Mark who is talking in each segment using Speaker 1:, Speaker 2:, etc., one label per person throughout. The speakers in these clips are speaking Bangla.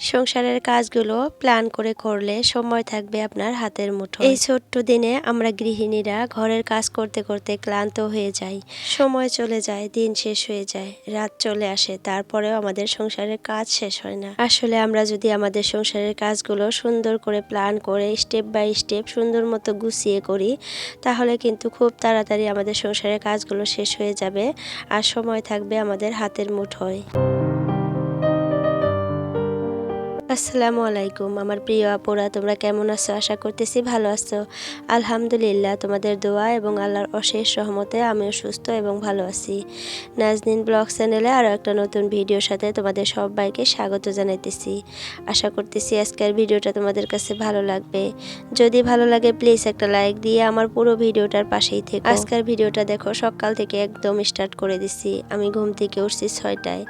Speaker 1: সংসারের কাজগুলো প্ল্যান করে করলে সময় থাকবে আপনার হাতের মুঠো এই ছোট্ট দিনে আমরা গৃহিণীরা ঘরের কাজ করতে করতে ক্লান্ত হয়ে যাই। সময় চলে যায়, দিন শেষ হয়ে যায়, রাত চলে আসে, তারপরেও আমাদের সংসারের কাজ শেষ হয় না। আসলে আমরা যদি আমাদের সংসারের কাজগুলো সুন্দর করে প্ল্যান করে স্টেপ বাই স্টেপ সুন্দর মতো গুছিয়ে করি, তাহলে কিন্তু খুব তাড়াতাড়ি আমাদের সংসারের কাজগুলো শেষ হয়ে যাবে আর সময় থাকবে আমাদের হাতের মুঠোয়। আসসালামু আলাইকুম। আমার প্রিয় আপুরা, তোমরা কেমন আছো? আশা করতেছি ভালো আছো। আলহামদুলিল্লাহ, তোমাদের দোয়া এবং আল্লাহর অশেষ সহমতে আমিও সুস্থ এবং ভালো আছি। নাজনিন ব্লগ চ্যানেলে আরও একটা নতুন ভিডিওর সাথে তোমাদের সবাইকে স্বাগত জানাইতেছি। আশা করতেছি আজকের ভিডিওটা তোমাদের কাছে ভালো লাগবে। যদি ভালো লাগে প্লিজ একটা লাইক দিয়ে আমার পুরো ভিডিওটার পাশেই থেকে। আজকের ভিডিওটা দেখো, সকাল থেকে একদম স্টার্ট করে দিছি। আমি ঘুম থেকে উঠছি ছয়টায়,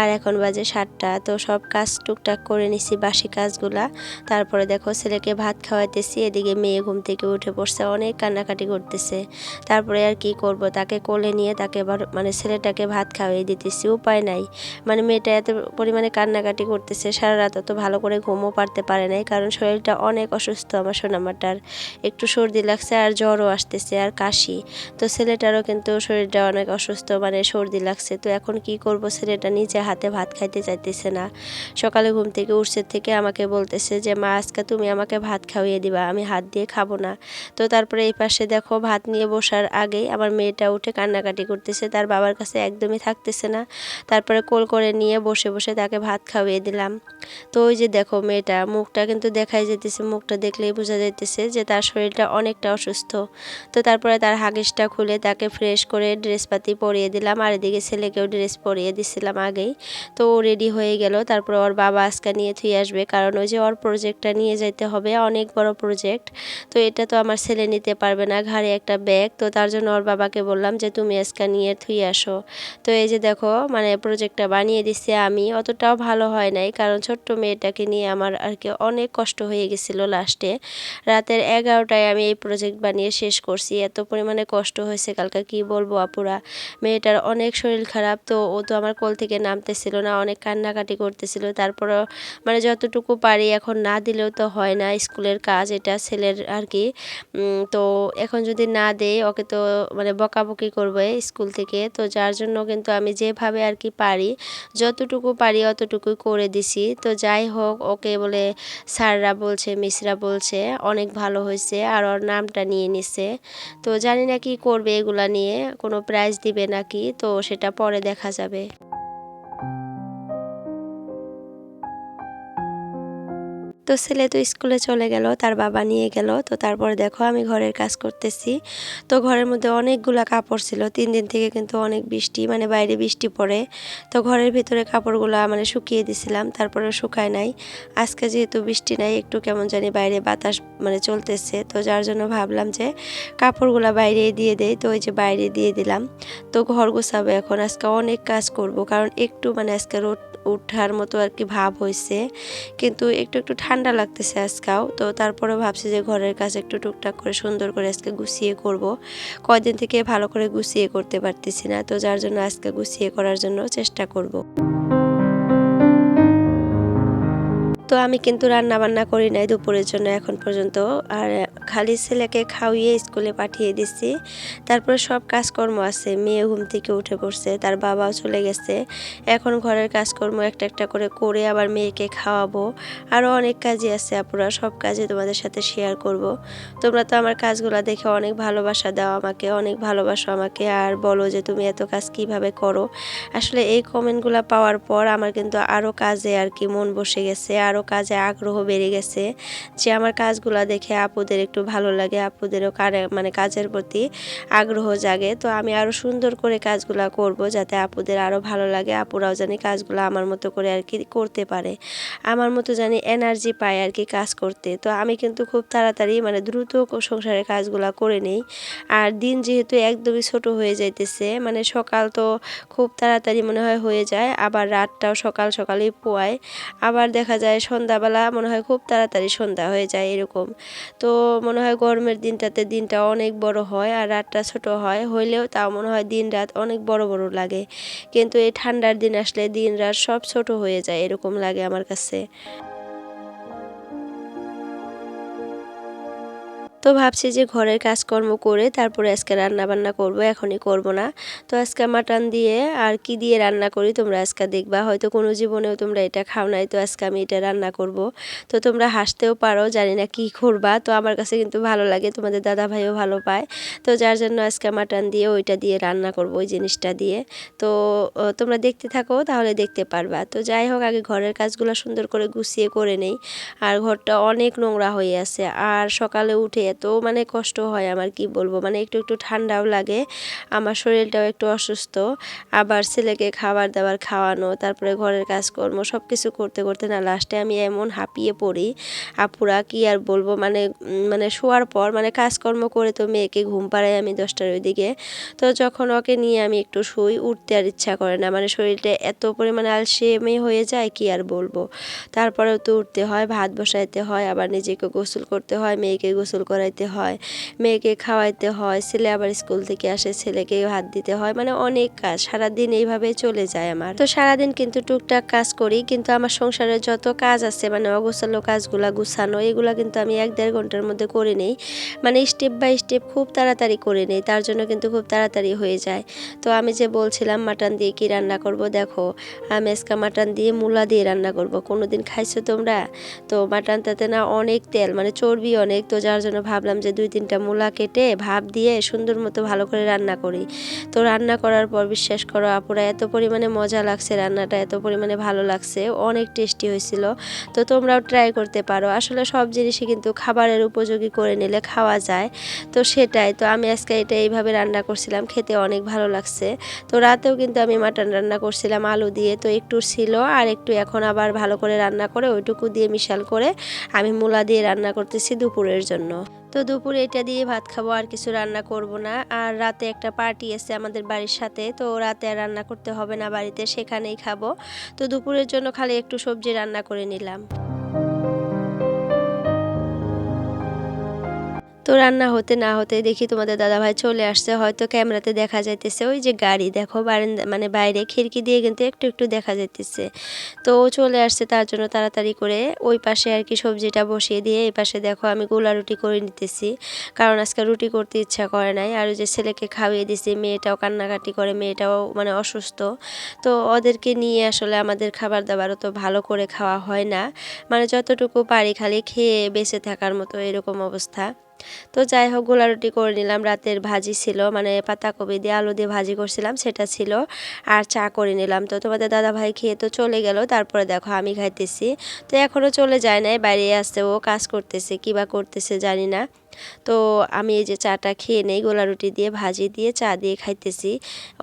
Speaker 1: আর এখন বাজে সাতটা। তো সব কাজ টুকটাক করে নিছি। বাসি কাজগুলা। তারপরে দেখো ছেলেকে ভাত খাওয়াইতেছি, এদিকে মেয়ে ঘুম থেকে উঠে পড়ছে, অনেক কান্নাকাটি করতেছে। তারপরে আর কি করব, তাকে কোলে নিয়ে তাকে মানে ছেলেটাকে ভাত খাওয়াই দিতেছি, উপায় নাই। মানে মেয়েটা এত পরিমাণে কান্নাকাটি করতেছে, সারা রাত অত ভালো করে ঘুমও পারতে পারে নাই, কারণ শরীরটা অনেক অসুস্থ আমার সোনামাটার। একটু সর্দি লাগছে আর জ্বরও আসতেছে আর কাশি। তো ছেলেটারও কিন্তু শরীরটা অনেক অসুস্থ মানে সর্দি লাগছে। তো এখন কি করব, ছেলেটা নিজে হাতে ভাত খাইতে চাইতেছে না। সকালে ঘুম থেকে উঠছে থেকে আমাকে বলতেছে যে, মা, আজকে তুমি আমাকে ভাত খাওয়িয়ে দিবা, আমি হাত দিয়ে খাব না। তো তারপরে এই পাশে দেখো ভাত নিয়ে বসার আগেই আমার মেয়েটা উঠে কান্নাকাটি করতেছে, তার বাবার কাছে একদমই থাকতেছে না। তারপরে কোল করে নিয়ে বসে বসে তাকে ভাত খাওয়িয়ে দিলাম। তো ওই যে দেখো মেয়েটা, মুখটা কিন্তু দেখাই যেতেছে মুখটা দেখলেই বোঝা যাইতেছে যে তার শরীরটা অনেকটা অসুস্থ। তো তারপরে তার হাগিসটা খুলে তাকে ফ্রেশ করে ড্রেসপাতি পরিয়ে দিলাম, আর এদিকে ছেলেকেও ড্রেস পরিয়ে দিছিলাম আগেই। তো ও রেডি হয়ে গেল, তারপর ওর বাবা আজকে নিয়ে থুয়ে আসবে। কারণ ওই যে ওর প্রজেক্টটা নিয়ে যাইতে হবে, অনেক বড় প্রজেক্ট তো এটা তো আমার ছেলে নিতে পারবে না, ঘাড়ে একটা ব্যাগ তো তার জন্য ওর বাবাকে বললাম যে, তুমি আজকে নিয়ে থুয়ে আসো। তো এই যে দেখো মানে প্রজেক্টটা বানিয়ে দিচ্ছে আমি, অতটাও ভালো হয় নাই। কারণ ছোট্ট মেয়েটাকে নিয়ে আমার আর কি অনেক কষ্ট হয়ে গেছিল লাস্টে রাতের এগারোটায় আমি এই প্রজেক্ট বানিয়ে শেষ করছি। এত পরিমাণে কষ্ট হয়েছে কালকে, কি বলব আপুরা? মেয়েটার অনেক শরীর খারাপ, তো ও তো আমার কোল থেকে নামতেছিল না, অনেক কান্নাকাটি করতেছিল। তারপরও মানে যতটুকু পারি এখন না দিলেও তো হয় না স্কুলের কাজ, এটা ছেলের আর কি তো এখন যদি না দেয় ওকে তো মানে বকাবকি করবে স্কুল থেকে। তো যার জন্য কিন্তু আমি যেভাবে আর কি পারি, যতটুকু পারি অতটুকুই করে দিছি। তো যাই হোক, ওকে বলে স্যাররা বলছে, মিসরা বলছে, অনেক ভালো হয়েছে, আর ওর নামটা নিয়ে নিছে। তো জানি না কি করবে এগুলা নিয়ে, কোনো প্রাইজ দিবে নাকি, তো সেটা পরে দেখা যাবে। তো ছেলে তো স্কুলে চলে গেল, তার বাবা নিয়ে গেল। তো তারপরে দেখো আমি ঘরের কাজ করতেছি। তো ঘরের মধ্যে অনেকগুলা কাপড় ছিল, তিন দিন থেকে কিন্তু অনেক বৃষ্টি মানে বাইরে বৃষ্টি পড়ে। তো ঘরের ভিতরে কাপড়গুলো মানে শুকিয়ে দিছিলাম তারপরে শুকায় নাই। আজকে যেহেতু বৃষ্টি নাই, একটু কেমন জানি বাইরে বাতাস মানে চলতেছে। তো যার জন্য ভাবলাম যে কাপড়গুলো বাইরে দিয়ে দেয় তো ওই যে বাইরে দিয়ে দিলাম। তো ঘর গোছাবো এখন, আজকে অনেক কাজ করব, কারণ একটু মানে আজকে রোদ উঠার মতো আর কি ভাব হয়েছে কিন্তু একটু একটু ঠান্ডা লাগতেছে আজকেও। তো তারপরে ভাবছি যে ঘরের কাজ একটু টুকটাক করে সুন্দর করে আজকে গুছিয়ে করব। কয়দিন থেকে ভালো করে গুছিয়ে করতে পারতেছি না। তো যার জন্য আজকে গুছিয়ে করার জন্য চেষ্টা করব। তো আমি কিন্তু রান্না বান্না করি নাই দুপুরের জন্য এখন পর্যন্ত। আর খালি ছেলেকে খাওয়িয়ে স্কুলে পাঠিয়ে দিচ্ছি তারপরে সব কাজকর্ম আছে। মেয়ে ঘুম থেকে উঠে পড়ছে, তার বাবাও চলে গেছে। এখন ঘরের কাজকর্ম একটা একটা করে করে আবার মেয়েকে খাওয়াবো। আরও অনেক কাজই আছে আপুরা, সব কাজে তোমাদের সাথে শেয়ার করব। তোমরা তো আমার কাজগুলো দেখে অনেক ভালোবাসা দাও আমাকে, অনেক ভালোবাসো আমাকে। আর বলো যে তুমি এত কাজ কীভাবে করো? আসলে এই কমেন্টগুলো পাওয়ার পর আমার কিন্তু আরও কাজে আর কি মন বসে গেছে আরও কাজে আগ্রহ বেড়ে গেছে যে আমার কাজগুলো দেখে আপুদের একটু ভালো লাগে, আপুদেরও মানে কাজের প্রতি আগ্রহ জাগে। তো আমি আরও সুন্দর করে কাজগুলো করব যাতে আপুদের আরও ভালো লাগে, আপুরাও জানি কাজগুলো আমার মতো করে আর কি করতে পারে। আমার মতো জানি এনার্জি পায় আর কি কাজ করতে। তো আমি কিন্তু খুব তাড়াতাড়ি মানে দ্রুত সংসারের কাজগুলো করে নেই। আর দিন যেহেতু একদমই ছোট হয়ে যাইতেছে মানে সকাল তো খুব তাড়াতাড়ি মনে হয় হয়ে যায়, আবার রাতটাও সকাল সকালেই পোয়ায়। আবার দেখা যায় সন্ধ্যাবেলা মনে হয় খুব তাড়াতাড়ি সন্ধ্যা হয়ে যায় এরকম। তো মনে হয় গরমের দিনটাতে দিনটা অনেক বড় হয় আর রাতটা ছোট হয়, হইলেও তাও মনে হয় দিন রাত অনেক বড় বড় লাগে। কিন্তু এই ঠান্ডার দিন আসলে দিন রাত সব ছোট হয়ে যায় এরকম লাগে আমার কাছে। তো ভাবছি যে ঘরের কাজকর্ম করে তারপরে আজকে রান্না বান্না করব, এখনই করব না। তো আজকে মাটন দিয়ে আর কি দিয়ে রান্না করি তোমরা আজকে দেখবা, হয়তো কোনো জীবনেও তোমরা এটা খাও নাই, তো আজকে আমি এটা রান্না করব। তো তোমরা হাসতেও পারো, জানি না কি করবা, তো আমার কাছে কিন্তু ভালো লাগে, তোমাদের দাদা ভাইও ভালো পায়। তো যার জন্য আজকে মাটন দিয়ে ওইটা দিয়ে রান্না করব, ওই জিনিসটা দিয়ে। তো তোমরা দেখতে থাকো, তাহলে দেখতে পারবা। তো যাই হোক, আগে ঘরের কাজগুলো সুন্দর করে গুছিয়ে করে নেই। আর ঘরটা অনেক নোংরা হয়ে আছে। আর সকালে উঠে এত মানে কষ্ট হয় আমার, কি বলব? মানে একটু একটু ঠান্ডাও লাগে, আমার শরীরটাও একটু অসুস্থ। আবার ছেলেকে খাবার দাবার খাওয়ানো, তারপরে ঘরের কাজকর্ম সব কিছু করতে করতে না লাস্টে আমি এমন হাঁপিয়ে পড়ি। আপুরা, কি আর বলব? মানে মানে শোয়ার পর মানে কাজকর্ম করে তো মেয়েকে ঘুম পাড়াই আমি দশটার ওইদিকে। তো যখন ওকে নিয়ে আমি একটু শুই, উঠতে আর ইচ্ছা করে না। মানে শরীরটা এত পরিমাণে আলসেমি হয়ে যায়, কি আর বলব? তারপরেও তো উঠতে হয়, ভাত বসাইতে হয়, আবার নিজেকে গোসল করতে হয়, মেয়েকে গোসল করে করাইতে হয়, মেয়েকে খাওয়াইতে হয়, ছেলে আবার স্কুল থেকে আসে, ছেলেকে হাত দিতে হয় মানে অনেক কাজ। সারাদিন এইভাবে চলে যায় আমার। তো সারাদিন কিন্তু টুকটাক কাজ করি, কিন্তু আমার সংসারের যত কাজ আছে মানে অগোছালো কাজগুলা, গুছানো, এগুলা কিন্তু আমি এক দেড় ঘণ্টার মধ্যে করে নেই। মানে স্টেপ বাই স্টেপ খুব তাড়াতাড়ি করে নেই, তার জন্য কিন্তু খুব তাড়াতাড়ি হয়ে যায়। তো আমি যে বলছিলাম, মাটন দিয়ে কি রান্না করব দেখো, আমি আজকে মাটন দিয়ে মূলা দিয়ে রান্না করব। কোনোদিন খাইছো তোমরা? তো মাটনটাতে না অনেক তেল মানে চর্বি অনেক, তো যার জন্য ভাবলাম যে দুই তিনটা মূলা কেটে ভাপ দিয়ে সুন্দর মতো ভালো করে রান্না করি। তো রান্না করার পর বিশ্বাস করো আপুরা, এত পরিমাণে মজা লাগছে রান্নাটা, এত পরিমাণে ভালো লাগছে, অনেক টেস্টি হয়েছিল। তো তোমরাও ট্রাই করতে পারো। আসলে সব জিনিসই কিন্তু খাবারের উপযোগী করে নিলে খাওয়া যায়। তো সেটাই, তো আমি আজকে এটা এইভাবে রান্না করছিলাম, খেতে অনেক ভালো লাগছে। তো রাতেও কিন্তু আমি মাটন রান্না করছিলাম, আলু দিয়ে, তো একটু ছিল আর একটু এখন আবার ভালো করে রান্না করে ওইটুকু দিয়ে মিশাল করে আমি মূলা দিয়ে রান্না করতেছি দুপুরের জন্য। তো দুপুরে এটা দিয়ে ভাত খাব, আর কিছু রান্না করব না। আর রাতে একটা পার্টি এসে আমাদের বাড়ির সাথে, তো রাতে আর রান্না করতে হবে না, বাড়িতে সেখানেই খাব। তো দুপুরের জন্য খালি একটু সবজি রান্না করে নিলাম। তো রান্না হতে না হতে দেখি তোমাদের দাদাভাই চলে আসছে। হয়তো ক্যামেরাতে দেখা যাইতেছে। ওই যে গাড়ি দেখো, বারান্দা মানে বাইরে খিড়কি দিয়ে কিন্তু একটু একটু দেখা যাইতেছে। তো ও চলে আসছে তার জন্য তাড়াতাড়ি করে। ওই পাশে আর কি সবজিটা বসিয়ে দিয়ে এই পাশে দেখো আমি গোলা রুটি করে নিতেছি। কারণ আজকে রুটি করতে ইচ্ছা করে নাই। আর ওই যে ছেলেকে খাওয়িয়ে দিছি, মেয়েটাও কান্নাকাটি করে, মেয়েটাও মানে অসুস্থ। তো ওদেরকে নিয়ে আসলে আমাদের খাবার দাবারও তো ভালো করে খাওয়া হয় না। মানে যতটুকু পারি খালি খেয়ে বেঁচে থাকার মতো এরকম অবস্থা। তো যাই হোক, গোলা রুটি করে নিলাম। রাতের ভাজি ছিল মানে পাতাকপি দিয়ে আলু দিয়ে ভাজি করছিলাম, সেটা ছিল। আর চা করে নিলাম। তো তোমাদের দাদা ভাই খেয়ে তো চলে গেল, তারপরে দেখো আমি খাইতেছি। তো এখনও চলে যায় নাই, বাইরে আসতে ও কাজ করতেছে কিবা করতেছে জানি না। তো আমি এই যে চাটা খেয়ে নেই গোলা রুটি দিয়ে ভাজি দিয়ে চা দিয়ে খাইতেছি।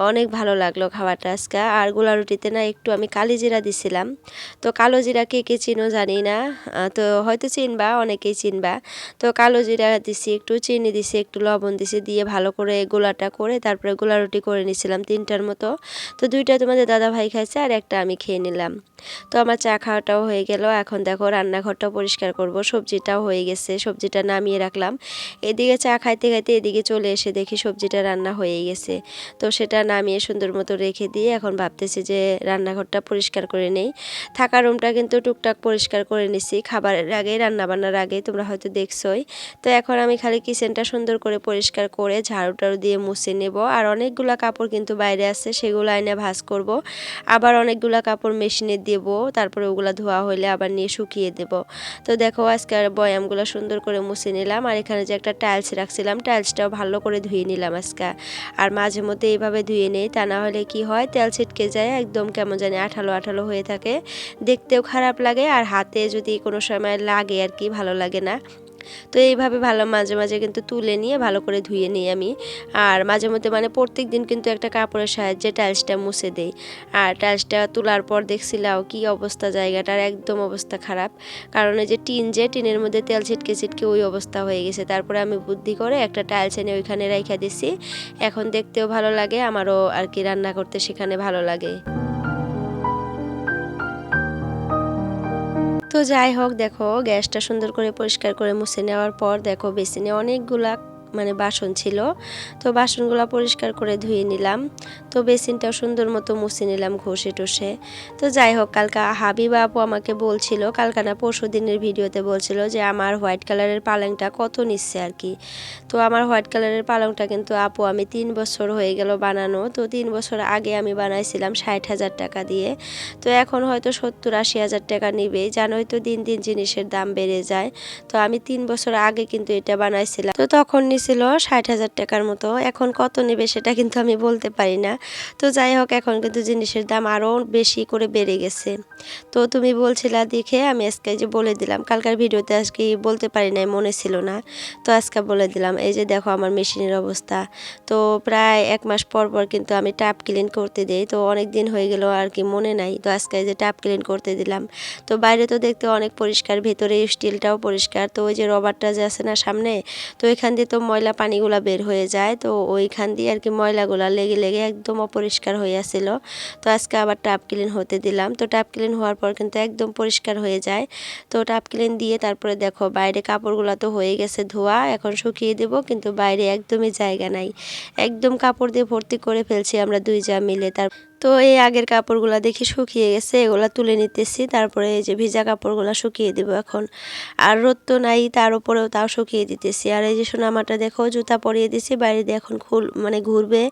Speaker 1: অনেক ভালো লাগল খাবারটা আজকে। আর গোলা রুটিতে না একটু আমি কালি জিরা দিছিলাম। তো কালো জিরা কে কে চিনো জানি না। তো হয়তো চিনবা, অনেকেই চিনবা। তো কালো জিরা দিছি, একটু চিনি দিছি, একটু লবণ দিছি, দিয়ে ভালো করে গোলাটা করে তারপরে গোলা রুটি করে নিছিলাম তিনটার মতো। তো দুইটা তোমাদের দাদা ভাই খাইছে আর একটা আমি খেয়ে নিলাম। তো আমার চা খাওয়াটাও হয়ে গেল। এখন দেখো রান্নাঘরটাও পরিষ্কার করব। সবজিটাও হয়ে গেছে। সবজিটা নামিয়ে রাখলাম। এদিকে চা খাইতে খাইতে এদিকে চলে এসে দেখি সবজিটা রান্না হয়ে গেছে। তো সেটা নামিয়ে সুন্দর মতো রেখে দিয়ে এখন ভাবতেছি যে রান্নাঘরটা পরিষ্কার করে নেই। থাকা রুমটা কিন্তু টুকটাক পরিষ্কার করে নিছি। খাবারের আগে রান্না বান্নার আগে তোমরা হয়তো দেখছোই। তো এখন আমি খালি কিচেনটা সুন্দর করে পরিষ্কার করে ঝাড়ু টাড়ু দিয়ে মুছে নেব। আর অনেকগুলা কাপড় কিন্তু বাইরে আছে, সেগুলো আইনে ভাজ করব। আবার অনেকগুলা কাপড় মেশিনে দেব, তারপরে ওগুলা ধোয়া হইলে আবার নিয়ে শুকিয়ে দেব। তো দেখো আজকে বয়ামগুলো সুন্দর করে মুছে নিলাম। আর এখানে যে একটা টাইলস রাখছিলাম টাইলসটাও ভালো করে ধুয়ে নিলাম আজকে। আর মাঝে মধ্যে এইভাবে ধুয়ে নেই, তা না হলে কি হয়, তেল ছিটকে যায়, একদম কেমন জানি আঠালো আঠালো হয়ে থাকে। দেখতেও খারাপ লাগে, আর হাতে যদি কোনো সময় লাগে আর কি, ভালো লাগে না। তো এইভাবে ভালো মাঝে মাঝে কিন্তু তুলে নিয়ে ভালো করে ধুয়ে নিই আমি। আর মাঝে মধ্যে মানে প্রত্যেক দিন কিন্তু একটা কাপড়ের সাহায্যে টাইলসটা মুছে দেই। আর টাইলসটা তোলার পর দেখছিলাম কি অবস্থা জায়গাটার, একদম অবস্থা খারাপ। কারণ এই যে টিন যে টিনের মধ্যে তেল ছিটকে ছিটকে ওই অবস্থা হয়ে গেছে। তারপরে আমি বুদ্ধি করে একটা টাইলস এনে ওইখানে রেখে দিছি। এখন দেখতেও ভালো লাগে, আমারও আর কি রান্না করতে সেখানে ভালো লাগে। তো যাই হোক, দেখো গ্যাসটা সুন্দর করে পরিষ্কার করে মুছে নেওয়ার পর, দেখো বেসিনে অনেকগুলা মানে বাসন ছিল। তো বাসনগুলো পরিষ্কার করে ধুয়ে নিলাম। তো বেসিনটাও সুন্দর মতো মুছে নিলাম ঘষে টষে। তো যাই হোক, কালকে হাবিব আপু আমাকে বলছিল কালকানা পরশু দিনের ভিডিওতে বলছিল যে আমার হোয়াইট কালারের পালংটা কত নিচ্ছে আর কি। তো আমার হোয়াইট কালারের পালংটা কিন্তু আপু, আমি তিন বছর হয়ে গেল বানানো। তো তিন বছর আগে আমি বানাইছিলাম ষাট হাজার টাকা দিয়ে। তো এখন হয়তো সত্তর আশি হাজার টাকা নিবে। জানোই তো দিন দিন জিনিসের দাম বেড়ে যায়। তো আমি তিন বছর আগে কিন্তু এটা বানাইছিলাম। তো তখন নিছিল ষাট হাজার টাকার মতো। এখন কত নেবে সেটা কিন্তু আমি বলতে পারি না। তো যাই হোক, এখন কিন্তু জিনিসের দাম আরও বেশি করে বেড়ে গেছে। তো তুমি বলছিলা দেখে আমি আজকে যে বলে দিলাম, কালকার ভিডিওতে আজকে বলতে পারি নাই, মনে ছিল না। তো আজকে বলে দিলাম, এই যে দেখো আমার মেশিনের অবস্থা। তো প্রায় এক মাস পর পর কিন্তু আমি ট্যাপ ক্লিন করতে দিই। তো অনেক দিন হয়ে গেল আর কি মনে নাই। তো আজকে যে ট্যাপ ক্লিন করতে দিলাম। তো বাইরে তো দেখতে অনেক পরিষ্কার, ভেতরে স্টিলটাও পরিষ্কার। তো ওই যে রবারটা যে আছে না সামনে, তো এখান দিয়ে তো ময়লা পানিগুলো বের হয়ে যায়, তো ওইখান দিয়ে আর কি ময়লাগুলো লেগে লেগে একদম অপরিষ্কার হয়ে আসছিল তো আজকে আবার টাপ ক্লিন হতে দিলাম। তো টাপ ক্লিন হওয়ার পর কিন্তু একদম পরিষ্কার হয়ে যায়। তো টাপ ক্লিন দিয়ে তারপরে দেখো বাইরে কাপড়গুলো তো হয়ে গেছে ধোয়া, এখন শুকিয়ে দেব, কিন্তু বাইরে একদমই জায়গা নাই। একদম কাপড় দিয়ে ভর্তি করে ফেলছি আমরা দুই যা মিলে। তার তো এই আগের কাপড়গুলো দেখি শুকিয়ে গেছে, এগুলো তুলে নিতেছি। তারপরে এই যে ভিজা কাপড়গুলো শুকিয়ে দেবো এখন। আর রোদ তো নাই, তার উপরেও তাও শুকিয়ে দিতেছি। আর এই যে সোনামাটা দেখো, জুতা পরিয়ে দিছি, বাইরে দিয়ে এখন খুল মানে ঘুরবে,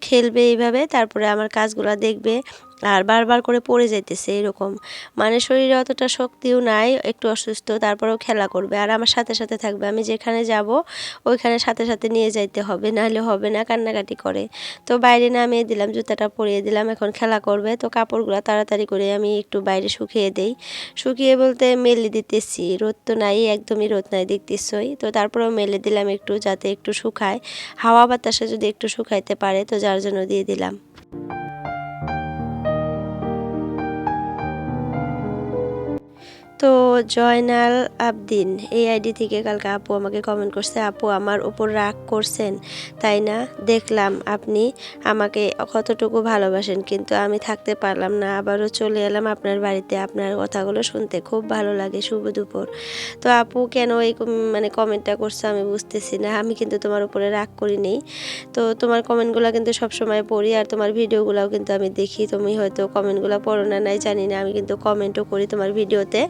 Speaker 1: খেলবে এইভাবে। তারপরে আমার কাজগুলো দেখবে। আর বারবার করে পড়ে যাইতেছে এরকম। মানে শরীরে অতটা শক্তিও নাই, একটু অসুস্থ, তারপরেও খেলা করবে। আর আমার সাথে সাথে থাকবে। আমি যেখানে যাব, ওইখানে সাথে সাথে নিয়ে যাইতে হবে, নাহলে হবে না, কান্নাকাটি করে। তো বাইরে নামিয়ে দিলাম, জুতাটা পরিয়ে দিলাম, এখন খেলা করবে। তো কাপড়গুলো তাড়াতাড়ি করে আমি একটু বাইরে শুকিয়ে দেই। শুকিয়ে বলতে মেলে দিতেছি, রোদ তো নাই, একদমই রোদ নাই, দেখতেছই। তো তারপরেও মেলে দিলাম একটু, যাতে একটু শুকায়। হাওয়া বাতাসে যদি একটু শুকাইতে পারে, তো যার জন্য দিয়ে দিলাম। তো জয়নাল আবদিন, এই আইডি থেকে কালকে আপু আমাকে কমেন্ট করছে, আপু, আমার উপর রাগ করছেন, তাই না? দেখলাম আপনি আমাকে কতটুকু ভালোবাসেন, কিন্তু আমি থাকতে পারলাম না। আবারও চলে এলাম আপনার বাড়িতে, আপনার কথাগুলো শুনতে খুব ভালো লাগে শুভ দুপুর। তো আপু, কেন এই মানে কমেন্টটা করছ আমি বুঝতেছি না, আমি কিন্তু তোমার উপরে রাগ করি নেই তো তোমার কমেন্টগুলো কিন্তু সবসময় পড়ি, আর তোমার ভিডিওগুলোও কিন্তু আমি দেখি। তুমি হয়তো কমেন্টগুলো পড়ো না, নাই জানি না, আমি কিন্তু কমেন্টও করি তোমার ভিডিওতে।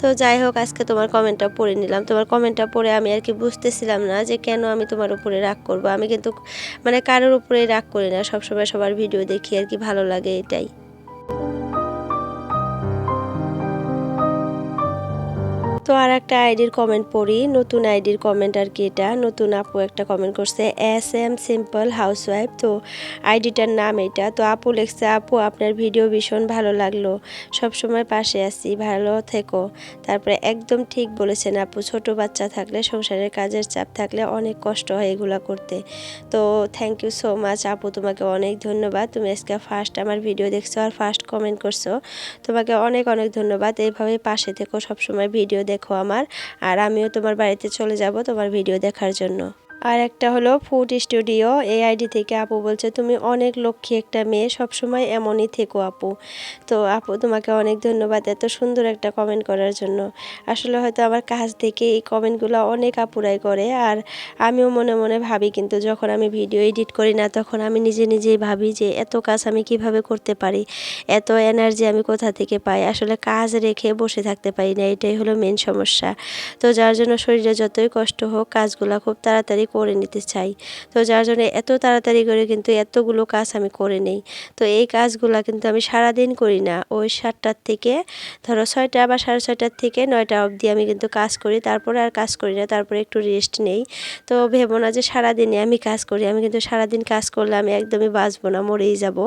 Speaker 1: তো যাই হোক, আজকে তোমার কমেন্টটা পড়ে নিলাম। তোমার কমেন্টটা পড়ে আমি আর কি বুঝতেছিলাম না যে কেন আমি তোমার উপরে রাগ করব। আমি কিন্তু মানে কারোর উপরে রাগ করি না। সবসময় সবার ভিডিও দেখি আর কি, ভালো লাগে এটাই। তো আর একটা আইডির কমেন্ট পড়ি। নতুন আইডির কমেন্ট আর কি এটা। নতুন আপু একটা কমেন্ট করছে এস এম সিম্পল হাউসওয়াইফ তো আইডিটার নাম এটা। তো আপু লিখছে, আপু, আপনার ভিডিও ভীষণ ভালো লাগল। সব সময় পাশে আছি, ভালো থেকো। তারপরে একদম ঠিক বলেছেন আপু, ছোট বাচ্চা থাকলে, সংসারের কাজের চাপ থাকলে অনেক কষ্ট হয় এগুলো করতে। তো থ্যাংক ইউ সো মাচ আপু, তোমাকে অনেক ধন্যবাদ। তুমি আজকে ফার্স্ট আমার ভিডিও দেখছ আর ফার্স্ট কমেন্ট করছ। তোমাকে অনেক অনেক ধন্যবাদ। এইভাবে পাশে থেকো, সবসময় ভিডিও দেখো। আমার। আর আমিও তোমার বাড়িতে চলে যাব তোমার ভিডিও দেখার জন্য। আর একটা হলো ফুড স্টুডিও এই আইডি থেকে আপু বলছে, তুমি অনেক লক্ষ্মী একটা মেয়ে, সবসময় এমনই থেকো আপু। তো আপু, তোমাকে অনেক ধন্যবাদ এত সুন্দর একটা কমেন্ট করার জন্য। আসলে হয়তো আমার কাজ থেকে এই কমেন্টগুলো অনেক আপুরাই করে, আর আমিও মনে মনে ভাবি কিন্তু যখন আমি ভিডিও এডিট করি না, তখন আমি নিজে নিজেই ভাবি যে এত কাজ আমি কীভাবে করতে পারি, এত এনার্জি আমি কোথা থেকে পাই? আসলে কাজ রেখে বসে থাকতে পারি না, এটাই হলো মেন সমস্যা। তো যার জন্য শরীরে যতই কষ্ট হোক, কাজগুলো খুব তাড়াতাড়ি করে নিতে চাই। তো যার জন্য এত তাড়াতাড়ি করে কিন্তু এতগুলো কাজ আমি করে নেই। তো এই কাজগুলো কিন্তু আমি সারাদিন করি না। ওই সাতটার থেকে ধরো ছয়টা বা সাড়ে ছয়টার থেকে নয়টা অবধি আমি কিন্তু কাজ করি। তারপরে আর কাজ করি না, তারপরে একটু রেস্ট নেই। তো ভেবো না যে সারাদিনে আমি কাজ করি। আমি কিন্তু সারাদিন কাজ করলে আমি একদমই বাঁচবো না, মরেই যাব।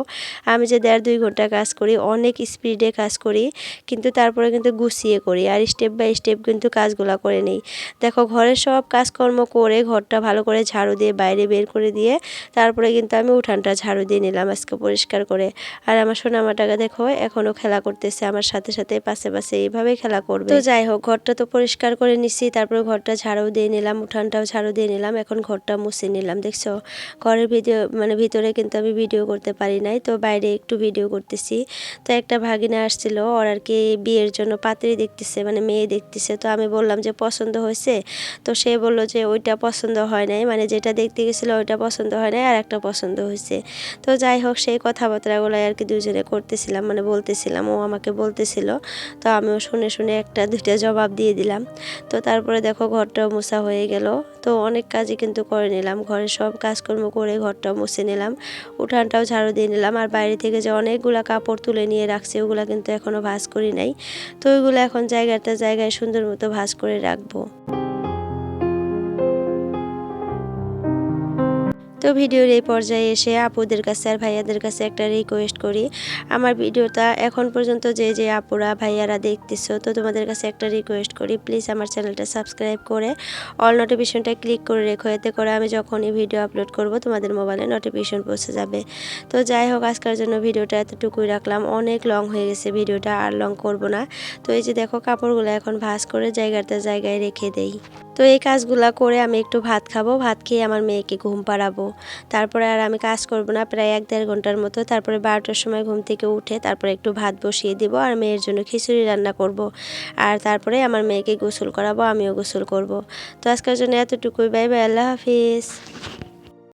Speaker 1: আমি যে দেড় দুই ঘণ্টা কাজ করি, অনেক স্পিডে কাজ করি, কিন্তু তারপরে কিন্তু গুছিয়ে করি। আর স্টেপ বাই স্টেপ কিন্তু কাজগুলো করে নেই। দেখো ঘরের সব কাজকর্ম করে ঘরটা ভালো করে ঝাড়ু দিয়ে বাইরে বের করে দিয়ে তারপরে কিন্তু আমি উঠানটা ঝাড়ু দিয়ে নিলাম আজকে পরিষ্কার করে। আর আমার সোনামাটাকে দেখো, এখনও খেলা করতেছে আমার সাথে সাথে, পাশে পাশে এইভাবেই খেলা করবে। তো যাই হোক, ঘরটা তো পরিষ্কার করে নিছি, তারপরে ঘরটা ঝাড়ু দিয়ে নিলাম, উঠানটাও ঝাড়ু দিয়ে নিলাম, এখন ঘরটা মুছে নিলাম, দেখছ? ঘরের ভিডিও মানে ভিতরে কিন্তু আমি ভিডিও করতে পারি নাই, তো বাইরে একটু ভিডিও করতেছি। তো একটা ভাগিনা আসছিল, ওর আর কি বিয়ের জন্য পাত্রী দেখতেছে মানে মেয়ে দেখতেছে, তো আমি বললাম যে পছন্দ হয়েছে, তো সে বলল যে ওইটা পছন্দ হয় নাই। মানে যেটা দেখতে গেছিল ওইটা পছন্দ হয় নাই আর একটা পছন্দ হয়েছে। তো যাই হোক, সেই কথাবার্তাগুলো আর কি দুজনে করতেছিলাম মানে বলতেছিলাম, ও আমাকে বলতেছিল। তো আমিও শুনে শুনে একটা দুইটা জবাব দিয়ে দিলাম। তো তারপরে দেখো ঘরটাও মোছা হয়ে গেল। তো অনেক কাজই কিন্তু করে নিলাম। ঘরের সব কাজকর্ম করে ঘরটাও মুছে নিলাম। উঠানটাও ঝাড়ু দিয়ে নিলাম। আর বাইরে থেকে যে অনেকগুলা কাপড় তুলে নিয়ে রাখছি, ওগুলা কিন্তু এখনও ভাঁজ করি নাই। তো ওইগুলো এখন জায়গাটা জায়গায় সুন্দর মতো ভাঁজ করে রাখব। তো ভিডিওর এই পর্যায়ে এসে আপুদের কাছে আর ভাইয়াদের কাছে একটা রিকোয়েস্ট করি। আমার ভিডিওটা এখন পর্যন্ত যে যে আপুরা, ভাইয়ারা দেখতেছো, তো তোমাদের কাছে একটা রিকোয়েস্ট করি। প্লিজ আমার চ্যানেলটা সাবস্ক্রাইব করে অল নোটিফিকেশনটা ক্লিক করে রেখো। এতে করে আমি যখনই ভিডিও আপলোড করব, তোমাদের মোবাইলে নোটিফিকেশন পৌঁছে যাবে। তো যাই হোক, আজকের জন্য ভিডিওটা এতটুকুই রাখলাম। অনেক লং হয়ে গেছে ভিডিওটা, আর লং করব না। তো এই যে দেখো, কাপড়গুলো এখন ভাঁজ করে জায়গাটা জায়গায় রেখে দেই। তো এই কাজগুলা করে আমি একটু ভাত খাব। ভাত খেয়ে আমার মেয়েকে ঘুম পাড়াবো। তারপরে আর আমি কাজ করব না, প্রায় এক দেড় ঘণ্টার মতো। তারপরে বারোটার সময় ঘুম থেকে উঠে তারপরে একটু ভাত বসিয়ে দিব আর মেয়ের জন্য খিচুড়ি রান্না করব। আর তারপরে আমার মেয়েকে গোসল করাবো, আমিও গোসল করব। তো আজকের জন্য এতটুকুই। বাই বাই, আল্লাহ হাফিজ।